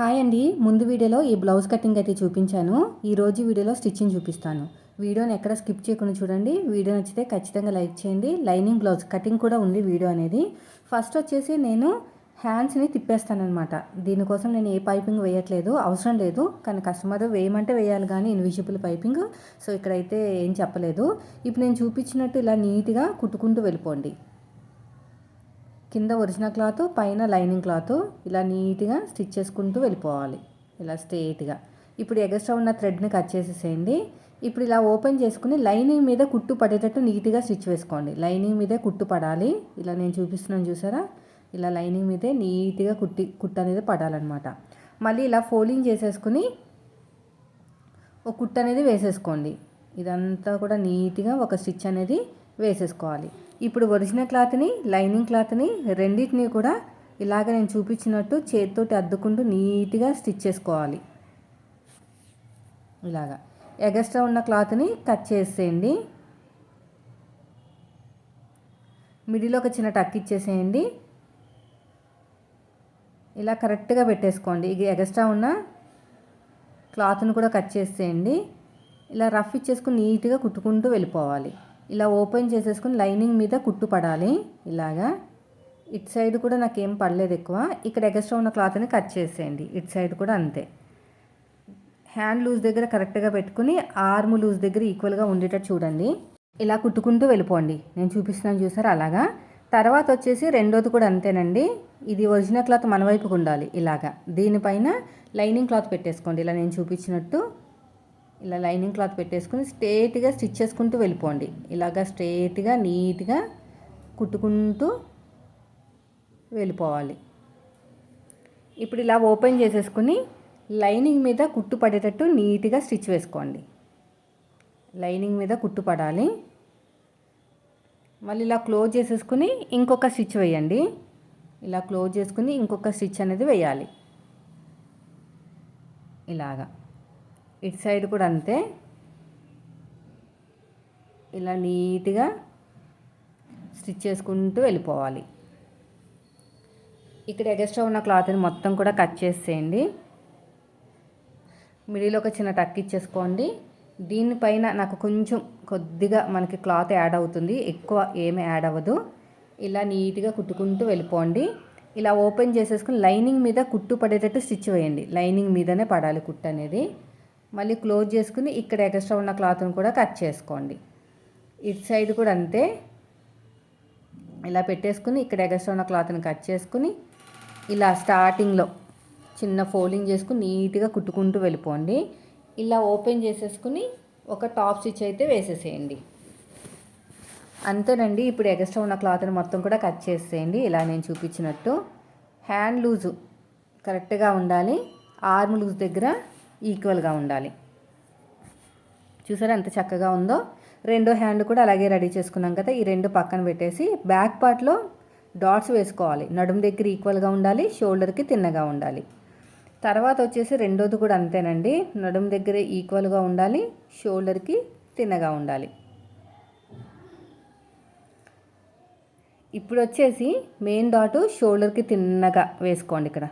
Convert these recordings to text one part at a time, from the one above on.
Hi అండి. ముందు వీడియోలో ఈ బ్లౌజ్ కటింగ్ అయితే చూపించాను. ఈరోజు వీడియోలో స్టిచ్చింగ్ చూపిస్తాను. వీడియోని ఎక్కడ స్కిప్ చేయకుండా చూడండి. వీడియో నచ్చితే ఖచ్చితంగా లైక్ చేయండి. లైనింగ్ బ్లౌజ్ కటింగ్ కూడా ఉంది వీడియో అనేది. ఫస్ట్ వచ్చేసి నేను హ్యాండ్స్ని తిప్పేస్తానమాట దీనికోసం నేను ఏ పైపింగ్ వేయట్లేదు. అవసరం లేదు. కానీ కస్టమర్ వేయమంటే వేయాలి కానీ ఇన్విజిబుల్ పైపింగ్. సో ఇక్కడైతే ఏం చెప్పలేదు. ఇప్పుడు నేను చూపించినట్టు ఇలా నీట్గా కుట్టుకుంటూ వెళ్ళిపోండి. కింద ఒరిజినల్ క్లాత్ పైన లైనింగ్ క్లాత్ ఇలా నీట్గా స్టిచ్ చేసుకుంటూ వెళ్ళిపోవాలి. ఇలా స్ట్రేట్గా ఇప్పుడు ఎగస్ట్రా ఉన్న థ్రెడ్ని కట్ చేసేసేయండి. ఇప్పుడు ఇలా ఓపెన్ చేసుకుని లైనింగ్ మీద కుట్టు పడేటట్టు నీట్గా స్టిచ్ వేసుకోండి. లైనింగ్ మీదే కుట్టు పడాలి. ఇలా నేను చూపిస్తున్నాను చూసారా? ఇలా లైనింగ్ మీదే నీట్గా కుట్టి కుట్టు అనేది పడాలన్నమాట. మళ్ళీ ఇలా ఫోల్డింగ్ చేసేసుకుని ఒక కుట్టు అనేది వేసేసుకోండి. ఇదంతా కూడా నీట్గా ఒక స్టిచ్ అనేది వేసేసుకోవాలి. ఇప్పుడు ఒరిజినల్ క్లాత్ని లైనింగ్ క్లాత్ని రెండింటిని కూడా ఇలాగ నేను చూపించినట్టు చేతితోటి అద్దుకుంటూ నీట్గా స్టిచ్ చేసుకోవాలి. ఇలాగా. ఎగస్ట్రా ఉన్న క్లాత్ని కట్ చేసేయండి. మిడిలో ఒక చిన్న టక్ ఇచ్చేసేయండి. ఇలా కరెక్ట్గా పెట్టేసుకోండి. ఇది ఎగస్ట్రా ఉన్న క్లాత్ని కూడా కట్ చేసేయండి. ఇలా రఫ్ ఇచ్చేసుకుని నీట్గా కుట్టుకుంటూ వెళ్ళిపోవాలి. ఇలా ఓపెన్ చేసేసుకుని లైనింగ్ మీద కుట్టు పడాలి ఇలాగా. ఇటు సైడ్ కూడా నాకేం పడలేదు ఎక్కువ. ఇక్కడ ఎగస్ట్రా ఉన్న క్లాత్ని కట్ చేసేయండి. ఇటు సైడ్ కూడా అంతే. హ్యాండ్ లూజ్ దగ్గర కరెక్ట్గా పెట్టుకుని ఆర్మ్ లూజ్ దగ్గర ఈక్వల్గా ఉండేటట్టు చూడండి. ఇలా కుట్టుకుంటూ వెళ్ళిపోండి. నేను చూపిస్తున్నాను చూసారు? అలాగా. తర్వాత వచ్చేసి రెండోది కూడా అంతేనండి. ఇది ఒరిజినల్ క్లాత్ మన వైపుకు ఉండాలి ఇలాగా. దీనిపైన లైనింగ్ క్లాత్ పెట్టేసుకోండి. ఇలా నేను చూపించినట్టు. ఇలా లైనింగ్ క్లాత్ పెట్టేసుకుని స్ట్రేట్గా స్టిచ్ చేసుకుంటూ వెళ్ళిపోండి. ఇలాగా స్ట్రేట్గా నీట్గా కుట్టుకుంటూ వెళ్ళిపోవాలి. ఇప్పుడు ఇలా ఓపెన్ చేసేసుకుని లైనింగ్ మీద కుట్టు పడేటట్టు నీట్గా స్టిచ్ వేసుకోండి. లైనింగ్ మీద కుట్టు పడాలి. మళ్ళీ ఇలా క్లోజ్ చేసేసుకుని ఇంకొక స్టిచ్ వేయండి. ఇలా క్లోజ్ చేసుకుని ఇంకొక స్టిచ్ అనేది వేయాలి. ఇలాగా. ఇటు సైడ్ కూడా అంతే. ఇలా నీట్గా స్టిచ్ చేసుకుంటూ వెళ్ళిపోవాలి. ఇక్కడ ఎగస్ట్రా ఉన్న క్లాత్ని మొత్తం కూడా కట్ చేసేయండి. మిడిల్ ఒక చిన్న టక్ ఇచ్చేసుకోండి. దీనిపైన నాకు కొంచెం కొద్దిగా మనకి క్లాత్ యాడ్ అవుతుంది. ఎక్కువ ఏమీ యాడ్ అవ్వదు. ఇలా నీట్గా కుట్టుకుంటూ వెళ్ళిపోండి. ఇలా ఓపెన్ చేసేసుకుని లైనింగ్ మీద కుట్టు పడేటట్టు స్టిచ్ వేయండి. లైనింగ్ మీదనే పడాలి కుట్టు అనేది. మళ్ళీ క్లోజ్ చేసుకుని ఇక్కడ ఎక్స్ట్రా ఉన్న క్లాత్ని కూడా కట్ చేసుకోండి. ఇటు సైడ్ కూడా అంతే. ఇలా పెట్టేసుకుని ఇక్కడ ఎక్స్ట్రా ఉన్న క్లాత్ని కట్ చేసుకుని ఇలా స్టార్టింగ్లో చిన్న ఫోల్డింగ్ చేసుకుని నీట్గా కుట్టుకుంటూ వెళ్ళిపోండి. ఇలా ఓపెన్ చేసేసుకుని ఒక టాప్ స్టిచ్ అయితే వేసేసేయండి. అంతేనండి ఇప్పుడు ఎక్స్ట్రా ఉన్న క్లాత్ని మొత్తం కూడా కట్ చేసేయండి. ఇలా నేను చూపించినట్టు హ్యాండ్ లూజు కరెక్ట్గా ఉండాలి. ఆర్మ్ లూజ్ దగ్గర ఈక్వల్గా ఉండాలి. చూసారా ఎంత చక్కగా ఉందో? రెండో హ్యాండ్ కూడా అలాగే రెడీ చేసుకున్నాం కదా ఈ రెండు పక్కన పెట్టేసి బ్యాక్ పార్ట్లో డాట్స్ వేసుకోవాలి. నడుము దగ్గర ఈక్వల్గా ఉండాలి షోల్డర్కి తిన్నగా ఉండాలి. తర్వాత వచ్చేసి రెండోది కూడా అంతేనండి. నడుము దగ్గర ఈక్వల్గా ఉండాలి షోల్డర్కి తిన్నగా ఉండాలి. ఇప్పుడు వచ్చేసి మెయిన్ డాటు షోల్డర్కి తిన్నగా వేసుకోండి ఇక్కడ.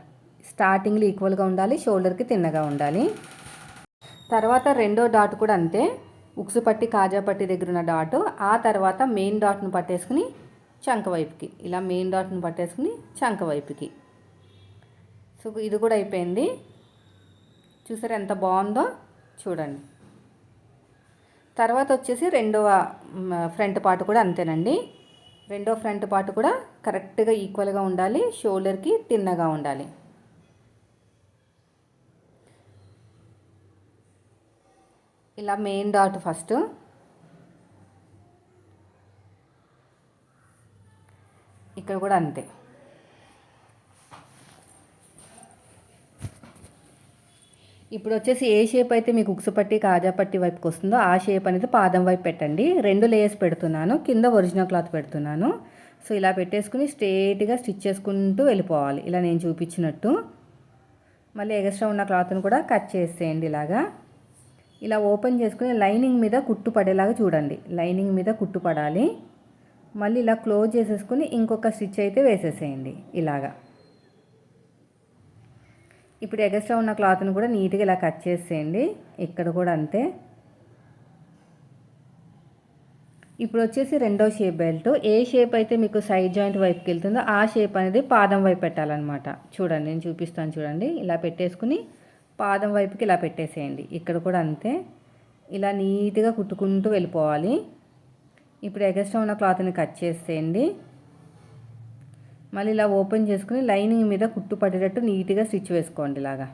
స్టార్టింగ్లో ఈక్వల్గా ఉండాలి షోల్డర్కి తిన్నగా ఉండాలి. తర్వాత రెండో డాట్ కూడా అంతే. ఉక్సు పట్టి కాజా పట్టి దగ్గర ఉన్న డాట్. ఆ తర్వాత మెయిన్ డాట్ను పట్టేసుకుని చంక వైపుకి. ఇలా మెయిన్ డాట్ను పట్టేసుకుని చంక వైపుకి. సో ఇది కూడా అయిపోయింది. చూసారు ఎంత బాగుందో? చూడండి. తర్వాత వచ్చేసి రెండవ ఫ్రంట్ పార్ట్ కూడా అంతేనండి. రెండో ఫ్రంట్ పార్ట్ కూడా కరెక్ట్గా ఈక్వల్గా ఉండాలి షోల్డర్కి తిన్నగా ఉండాలి. ఇలా మెయిన్ డాట్ ఫస్ట్ ఇక్కడ కూడా అంతే. ఇప్పుడు వచ్చేసి ఏ షేప్ అయితే మీకు ఉక్స్ పట్టి కాజా పట్టి వైపుకి వస్తుందో ఆ షేప్ అనేది పాదం వైపు పెట్టండి. రెండు లేయర్స్ పెడుతున్నాను. కింద ఒరిజినల్ క్లాత్ పెడుతున్నాను. సో ఇలా పెట్టేసుకుని స్ట్రేట్గా స్టిచ్ చేసుకుంటూ వెళ్ళిపోవాలి. ఇలా నేను చూపించినట్టు. మళ్ళీ ఎగస్ట్రా ఉన్న క్లాత్ని కూడా కట్ చేసేయండి ఇలాగా. ఇలా ఓపెన్ చేసుకుని లైనింగ్ మీద కుట్టు పడేలాగా చూడండి. లైనింగ్ మీద కుట్టు పడాలి. మళ్ళీ ఇలా క్లోజ్ చేసేసుకుని ఇంకొక స్టిచ్ అయితే వేసేసేయండి. ఇలాగా. ఇప్పుడు ఎగస్ట్రా ఉన్న క్లాత్ని కూడా నీట్గా ఇలా కట్ చేసేయండి. ఇక్కడ కూడా అంతే. ఇప్పుడు వచ్చేసి రెండో షేప్ బెల్ట్. ఏ షేప్ అయితే మీకు సైడ్ జాయింట్ వైపుకి వెళ్తుందో ఆ షేప్ అనేది పాదం వైపు పెట్టాలన్నమాట. చూడండి నేను చూపిస్తాను చూడండి. ఇలా పెట్టేసుకుని పాదం వైపుకి ఇలా పెట్టేసేయండి. ఇక్కడ కూడా అంతే. ఇలా నీట్గా కుట్టుకుంటూ వెళ్ళిపోవాలి. ఇప్పుడు ఎగస్ట్రా ఉన్న క్లాత్ని కట్ చేసేయండి. మళ్ళీ ఇలా ఓపెన్ చేసుకుని లైనింగ్ మీద కుట్టు పడేటట్టు నీట్గా స్టిచ్ వేసుకోండి ఇలాగా.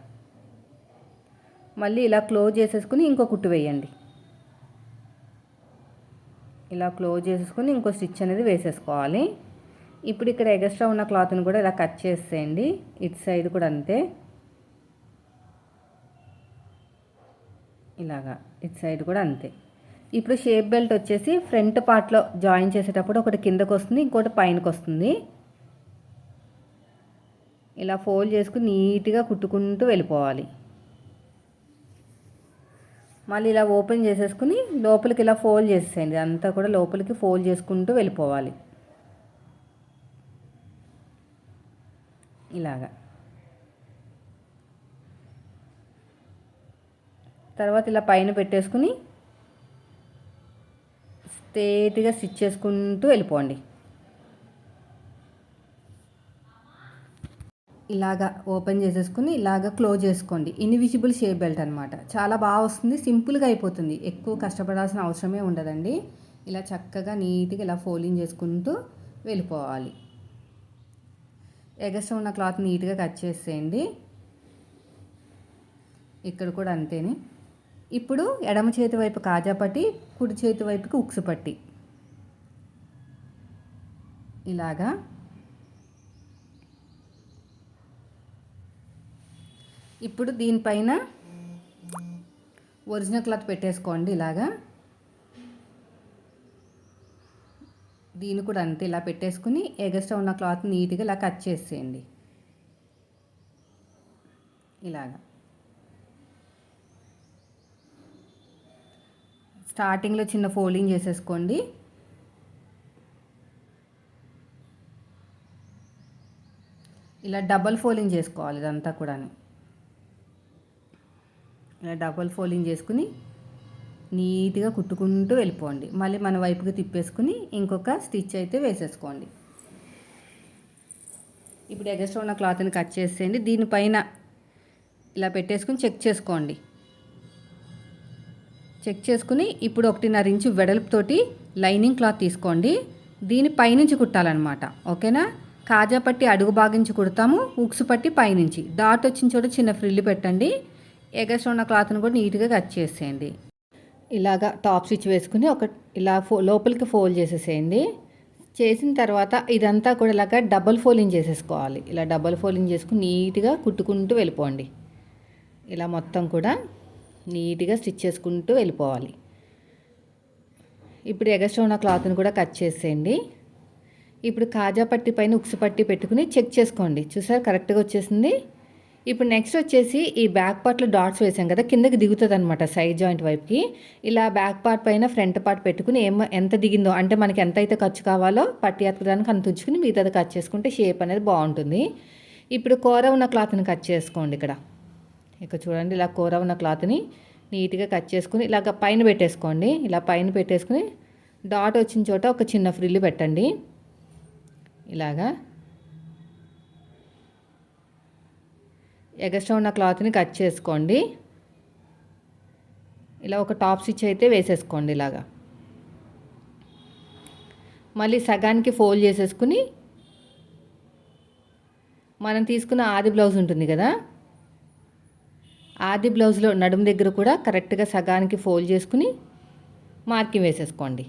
మళ్ళీ ఇలా క్లోజ్ చేసేసుకుని ఇంకో కుట్టు వేయండి. ఇలా క్లోజ్ చేసేసుకుని ఇంకో స్టిచ్ అనేది వేసేసుకోవాలి. ఇప్పుడు ఇక్కడ ఎగస్ట్రా ఉన్న క్లాత్ని కూడా ఇలా కట్ చేసేయండి. ఇటు సైడ్ కూడా అంతే. ఇలాగా ఇటు సైడ్ కూడా అంతే. ఇప్పుడు షేప్ బెల్ట్ వచ్చేసి ఫ్రంట్ పార్ట్లో జాయిన్ చేసేటప్పుడు ఒకటి కిందకు వస్తుంది ఇంకోటి పైనకి వస్తుంది. ఇలా ఫోల్డ్ చేసుకుని నీట్గా కుట్టుకుంటూ వెళ్ళిపోవాలి. మళ్ళీ ఇలా ఓపెన్ చేసేసుకుని లోపలికి ఇలా ఫోల్డ్ చేసేయండి అంతా కూడా లోపలికి ఫోల్డ్ చేసుకుంటూ వెళ్ళిపోవాలి. ఇలాగా. తర్వాత ఇలా పైన పెట్టేసుకుని స్ట్రేట్గా స్టిచ్ చేసుకుంటూ వెళ్ళిపోండి. ఇలాగా ఓపెన్ చేసేసుకుని ఇలాగ క్లోజ్ చేసుకోండి. ఇన్విజిబుల్ షేప్ బెల్ట్ అనమాట చాలా బాగా వస్తుంది సింపుల్గా అయిపోతుంది. ఎక్కువ కష్టపడాల్సిన అవసరమే ఉండదండి. ఇలా చక్కగా నీట్గా ఇలా ఫోల్డింగ్ చేసుకుంటూ వెళ్ళిపోవాలి. ఎగస్ట్రా ఉన్న క్లాత్ నీట్గా కట్ చేసేయండి. ఇక్కడ కూడా అంతేనే. ఇప్పుడు ఎడమ చేతి వైపు కాజాపట్టి కుడి చేతి వైపుకి ఉక్సు పట్టి. ఇలాగా. ఇప్పుడు దీనిపైన ఒరిజినల్ క్లాత్ పెట్టేసుకోండి ఇలాగా. దీన్ని కూడా అంతే ఇలా పెట్టేసుకుని ఎగస్ట్రా ఉన్న క్లాత్ నీట్గా ఇలా కట్ చేసేయండి. ఇలాగా. స్టార్టింగ్లో చిన్న ఫోల్డింగ్ చేసేసుకోండి. ఇలా డబల్ ఫోల్డింగ్ చేసుకోవాలి ఇదంతా కూడా ఇలా డబల్ ఫోల్డింగ్ చేసుకుని నీట్గా కుట్టుకుంటూ వెళ్ళిపోండి. మళ్ళీ మన వైపుకి తిప్పేసుకుని ఇంకొక స్టిచ్ అయితే వేసేసుకోండి. ఇప్పుడు ఎగస్ట్రా ఉన్న క్లాత్ని కట్ చేసేయండి. దీనిపైన ఇలా పెట్టేసుకుని చెక్ చేసుకోండి. చెక్ చేసుకుని ఇప్పుడు ఒకటిన్నర ఇంచు వెడల్పుతోటి లైనింగ్ క్లాత్ తీసుకోండి. దీని పైనుంచి కుట్టాలన్నమాట. ఓకేనా? కాజా పట్టి అడుగు భాగించి కుడతాము. ఉక్సు పట్టి పైనుంచి. డాట్ వచ్చిన చోట చిన్న ఫ్రిల్లు పెట్టండి. ఎగస్ట్ ఉన్న క్లాత్ని కూడా నీట్గా కట్ చేసేయండి. ఇలాగా టాప్ స్టిచ్ వేసుకుని ఒక ఇలా ఫో లోపలికి ఫోల్డ్ చేసేసేయండి. చేసిన తర్వాత ఇదంతా కూడా ఇలాగా డబల్ ఫోల్డింగ్ చేసేసుకోవాలి. ఇలా డబల్ ఫోల్డింగ్ చేసుకుని నీట్గా కుట్టుకుంటూ వెళ్ళిపోండి. ఇలా మొత్తం కూడా నీట్గా స్టిచ్ చేసుకుంటూ వెళ్ళిపోవాలి. ఇప్పుడు ఎగస్ట్రా ఉన్న క్లాత్ని కూడా కట్ చేసేయండి. ఇప్పుడు కాజా పట్టి పైన ఉక్సు పట్టి పెట్టుకుని చెక్ చేసుకోండి. చూసారు? కరెక్ట్గా వచ్చేసింది. ఇప్పుడు నెక్స్ట్ వచ్చేసి ఈ బ్యాక్ పార్ట్లో డాట్స్ వేసాం కదా కిందకి దిగుతుంది అనమాట సైడ్ జాయింట్ వైపుకి. ఇలా బ్యాక్ పార్ట్ పైన ఫ్రంట్ పార్ట్ పెట్టుకుని ఏం ఎంత దిగిందో అంటే మనకి ఎంత అయితే ఖర్చు కావాలో పట్టి ఎత్తడానికి అంత ఉంచుకుని మిగతాది కట్ చేసుకుంటే షేప్ అనేది బాగుంటుంది. ఇప్పుడు కూర ఉన్న క్లాత్ని కట్ చేసుకోండి ఇక్కడ. ఇక చూడండి ఇలా కూర ఉన్న క్లాత్ని నీట్గా కట్ చేసుకుని ఇలాగ పైన పెట్టేసుకోండి. ఇలా పైన పెట్టేసుకుని డాట్ వచ్చిన చోట ఒక చిన్న ఫ్రిల్లు పెట్టండి. ఇలాగా. ఎగస్ట్రా ఉన్న క్లాత్ని కట్ చేసుకోండి. ఇలా ఒక టాప్ స్టిచ్ అయితే వేసేసుకోండి ఇలాగా. మళ్ళీ సగానికి ఫోల్డ్ చేసేసుకుని మనం తీసుకున్న ఆది బ్లౌజ్ ఉంటుంది కదా ఆది బ్లౌజ్లో నడుము దగ్గర కూడా కరెక్ట్గా సగానికి ఫోల్డ్ చేసుకుని మార్కింగ్ వేసేసుకోండి.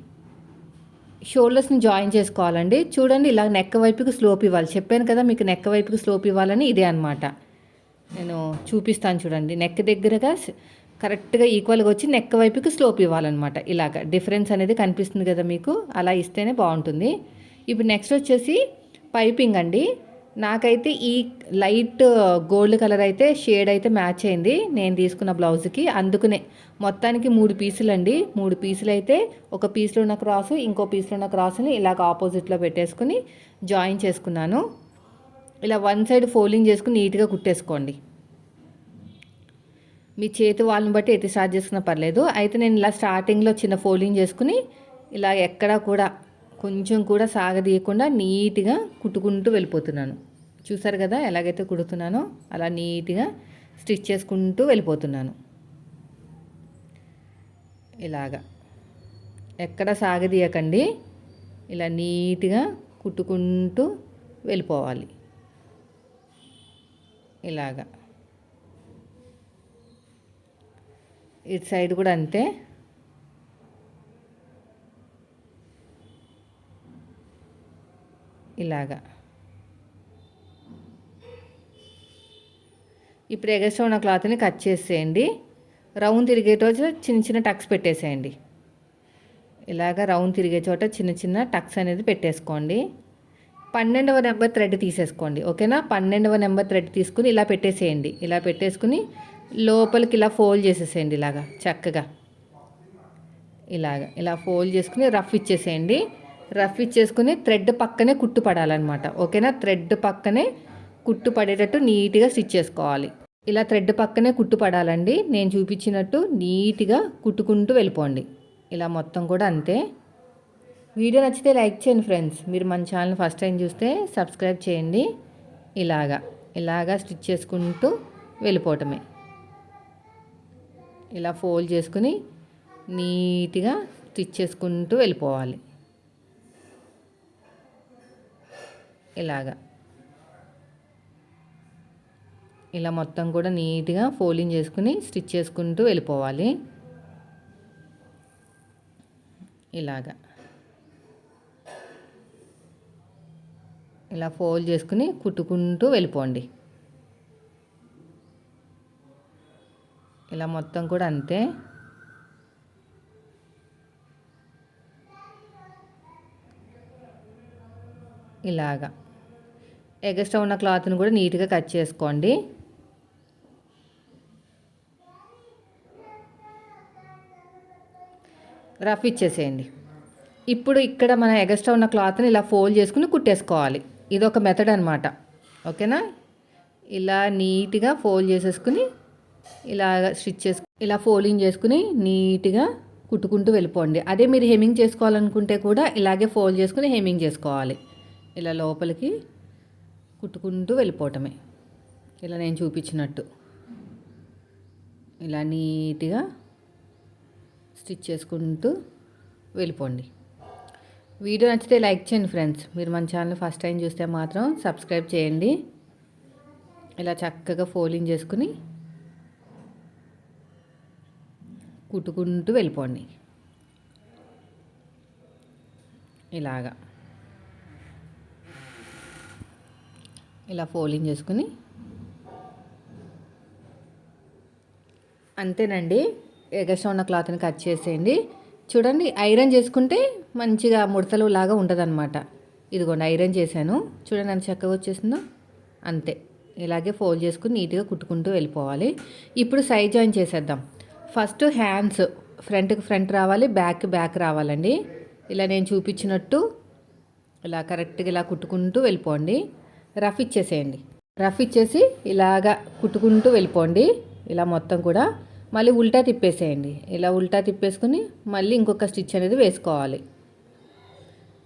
షోల్డర్స్ని జాయిన్ చేసుకోవాలండి. చూడండి ఇలా నెక్క వైపుకి స్లోప్ ఇవ్వాలి. చెప్పాను కదా మీకు నెక్క వైపుకి స్లోప్ ఇవ్వాలని ఇదే అనమాట నేను చూపిస్తాను చూడండి. నెక్ దగ్గరగా కరెక్ట్గా ఈక్వల్గా వచ్చి నెక్ వైపుకి స్లోప్ ఇవ్వాలన్నమాట. ఇలాగ డిఫరెన్స్ అనేది కనిపిస్తుంది కదా మీకు. అలా ఇస్తేనే బాగుంటుంది. ఇప్పుడు నెక్స్ట్ వచ్చేసి పైపింగ్ అండి. నాకైతే ఈ లైట్ గోల్డ్ కలర్ అయితే షేడ్ అయితే మ్యాచ్ అయింది. నేను తీసుకున్న బ్లౌజ్కి అందుకునే మొత్తానికి మూడు పీసులు అండి మూడు పీసులు అయితే ఒక పీస్లో ఉన్న క్రాసు ఇంకో పీస్లో ఉన్న క్రాస్ని ఇలాగ ఆపోజిట్లో పెట్టేసుకుని జాయిన్ చేసుకున్నాను. ఇలా వన్ సైడ్ ఫోల్డింగ్ చేసుకుని నీట్గా కుట్టేసుకోండి. మీ చేతి వాళ్ళని బట్టి ఎత్తి స్టార్ట్ చేసుకున్నా పర్లేదు. అయితే నేను ఇలా స్టార్టింగ్లో చిన్న ఫోల్డింగ్ చేసుకుని ఇలా ఎక్కడా కూడా కొంచెం కూడా సాగదీయకుండా నీట్గా కుట్టుకుంటూ వెళ్ళిపోతున్నాను. చూసారు కదా ఎలాగైతే కుడుతున్నానో అలా నీట్గా స్టిచ్ చేసుకుంటూ వెళ్ళిపోతున్నాను. ఇలాగా. ఎక్కడ సాగదీయకండి ఇలా నీట్గా కుట్టుకుంటూ వెళ్ళిపోవాలి. ఇలాగా. ఇటు సైడ్ కూడా అంతే. ఇలాగా. ఇప్పుడు ఎగస్ట్రా ఉన్న క్లాత్ని కట్ చేసేయండి. రౌండ్ తిరిగే చోట చిన్న చిన్న టక్స్ పెట్టేసేయండి. ఇలాగ రౌండ్ తిరిగే చోట చిన్న చిన్న టక్స్ అనేది పెట్టేసుకోండి. పన్నెండవ నెంబర్ థ్రెడ్ తీసేసుకోండి ఓకేనా? పన్నెండవ నెంబర్ థ్రెడ్ తీసుకుని ఇలా పెట్టేసేయండి. ఇలా పెట్టేసుకుని లోపలికి ఇలా ఫోల్డ్ చేసేసేయండి ఇలాగా చక్కగా. ఇలాగ ఇలా ఫోల్డ్ చేసుకుని రఫ్ ఇచ్చేసేయండి. రఫ్ ఇచ్చేసుకుని థ్రెడ్ పక్కనే కుట్టు పడాలన్నమాట. ఓకేనా? థ్రెడ్ పక్కనే కుట్టు పడేటట్టు నీట్గా స్టిచ్ చేసుకోవాలి. ఇలా థ్రెడ్ పక్కనే కుట్టు పడాలండి. నేను చూపించినట్టు నీట్గా కుట్టుకుంటూ వెళ్ళిపోండి. ఇలా మొత్తం కూడా అంతే. వీడియో నచ్చితే లైక్ చేయండి ఫ్రెండ్స్. మీరు మన ఛానల్ ఫస్ట్ టైం చూస్తే సబ్స్క్రైబ్ చేయండి. ఇలాగా. ఇలాగా స్టిచ్ చేసుకుంటూ వెళ్ళిపోవటమే. ఇలా ఫోల్డ్ చేసుకుని నీట్గా స్టిచ్ చేసుకుంటూ వెళ్ళిపోవాలి. ఇలాగా. ఇలా మొత్తం కూడా నీట్గా ఫోల్డింగ్ చేసుకుని స్టిచ్ చేసుకుంటూ వెళ్ళిపోవాలి. ఇలాగా. ఇలా ఫోల్డ్ చేసుకుని కుట్టుకుంటూ వెళ్ళిపోండి. ఇలా మొత్తం కూడా అంతే. ఇలాగా. ఎగస్ట్రా ఉన్న క్లాత్ని కూడా నీట్గా కట్ చేసుకోండి. రఫ్ ఇచ్చేసేయండి. ఇప్పుడు ఇక్కడ మన ఎగస్ట్రా ఉన్న క్లాత్ని ఇలా ఫోల్డ్ చేసుకుని కుట్టేసుకోవాలి. ఇది ఒక మెథడ్ అనమాట ఓకేనా? ఇలా నీట్గా ఫోల్డ్ చేసేసుకుని ఇలా స్టిచ్ చేసుకు ఇలా ఫోల్డింగ్ చేసుకుని నీట్గా కుట్టుకుంటూ వెళ్ళిపోండి. అదే మీరు హెమ్మింగ్ చేసుకోవాలనుకుంటే కూడా ఇలాగే ఫోల్డ్ చేసుకుని హెమ్మింగ్ చేసుకోవాలి. ఇలా లోపలికి కుట్టుకుంటూ వెళ్ళిపోవటమే. ఇలా నేను చూపించినట్టు. ఇలా నీట్గా స్టిచ్ చేసుకుంటూ వెళ్ళిపోండి. వీడియో నచ్చితే లైక్ చేయండి ఫ్రెండ్స్. మీరు మన ఛానల్ ఫస్ట్ టైం చూస్తే మాత్రం సబ్స్క్రైబ్ చేయండి. ఇలా చక్కగా ఫోలింగ్ చేసుకుని కుట్టుకుంటూ వెళ్ళిపోండి. ఇలాగా. ఇలా ఫోల్డింగ్ చేసుకుని. అంతేనండి. ఎగస్ట్రా ఉన్న క్లాత్ని కట్ చేసేయండి. చూడండి ఐరన్ చేసుకుంటే మంచిగా ముడతలు లాగా ఉండదన్నమాట ఇదిగోండి ఐరన్ చేశాను. చూడండి ఎంత చక్కగా వచ్చేసిందో. అంతే. ఇలాగే ఫోల్డ్ చేసుకుని నీట్గా కుట్టుకుంటూ వెళ్ళిపోవాలి. ఇప్పుడు సైడ్ జాయిన్ చేసేద్దాం. ఫస్ట్ హ్యాండ్స్ ఫ్రంట్కి ఫ్రంట్ రావాలి బ్యాక్ బ్యాక్ రావాలండి. ఇలా నేను చూపించినట్టు ఇలా కరెక్ట్గా ఇలా కుట్టుకుంటూ వెళ్ళిపోండి. రఫ్ ఇచ్చేసేయండి. రఫ్ ఇచ్చేసి ఇలాగా కుట్టుకుంటూ వెళ్ళిపోండి. ఇలా మొత్తం కూడా మళ్ళీ ఉల్టా తిప్పేసేయండి. ఇలా ఉల్టా తిప్పేసుకుని మళ్ళీ ఇంకొక స్టిచ్ అనేది వేసుకోవాలి.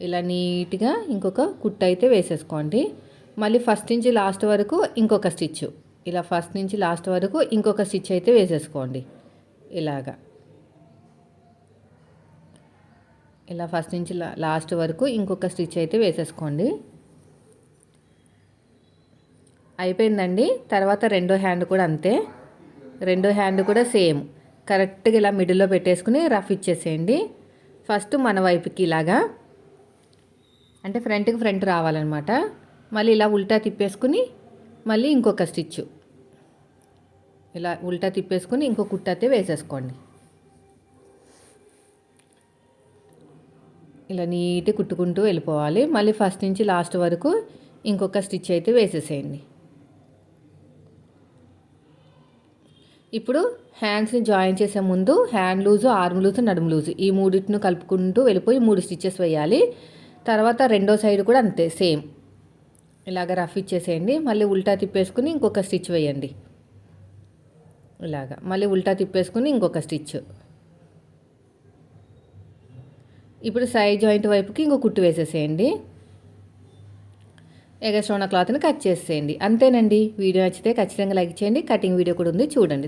ఇలా నీట్గా ఇంకొక కుట్టు అయితే వేసేసుకోండి. మళ్ళీ ఫస్ట్ నుంచి లాస్ట్ వరకు ఇంకొక స్టిచ్. ఇలా ఫస్ట్ నుంచి లాస్ట్ వరకు ఇంకొక స్టిచ్ అయితే వేసేసుకోండి. ఇలాగా. ఇలా ఫస్ట్ నుంచి లాస్ట్ వరకు ఇంకొక స్టిచ్ అయితే వేసేసుకోండి. అయిపోయిందండి. తర్వాత రెండో హ్యాండ్ కూడా అంతే. రెండో హ్యాండ్ కూడా సేమ్. కరెక్ట్గా ఇలా మిడిల్లో పెట్టేసుకుని రఫ్ ఇచ్చేసేయండి. ఫస్ట్ మన వైపుకి ఇలాగా. అంటే ఫ్రంట్కి ఫ్రంట్ రావాలన్నమాట. మళ్ళీ ఇలా ఉల్టా తిప్పేసుకుని మళ్ళీ ఇంకొక స్టిచ్ ఇలా ఉల్టా తిప్పేసుకుని ఇంకో కుట్టతే వేసేసుకోండి. ఇలా నీట్గా కుట్టుకుంటూ వెళ్ళిపోవాలి. మళ్ళీ ఫస్ట్ నుంచి లాస్ట్ వరకు ఇంకొక స్టిచ్ అయితే వేసేసేయండి. ఇప్పుడు హ్యాండ్స్ని జాయిన్ చేసే ముందు హ్యాండ్ లూజు ఆర్మ్ లూజు నడుము లూజు ఈ మూడింటిని కలుపుకుంటూ వెళ్ళిపోయి మూడు స్టిచ్చెస్ వేయాలి. తర్వాత రెండో సైడ్ కూడా అంతే సేమ్ ఇలాగ రఫ్ ఇచ్చేసేయండి. మళ్ళీ ఉల్టా తిప్పేసుకుని ఇంకొక స్టిచ్ వేయండి. ఇలాగ. మళ్ళీ ఉల్టా తిప్పేసుకుని ఇంకొక స్టిచ్ ఇప్పుడు సైడ్ జాయింట్ వైపుకి ఇంకో కుట్టు వేసేసేయండి. ఎగస్ట్రోనా క్లాత్ని కట్ చేసేయండి అంతేనండి. వీడియో నచ్చితే ఖచ్చితంగా లైక్ చేయండి. కటింగ్ వీడియో కూడా ఉంది. చూడండి.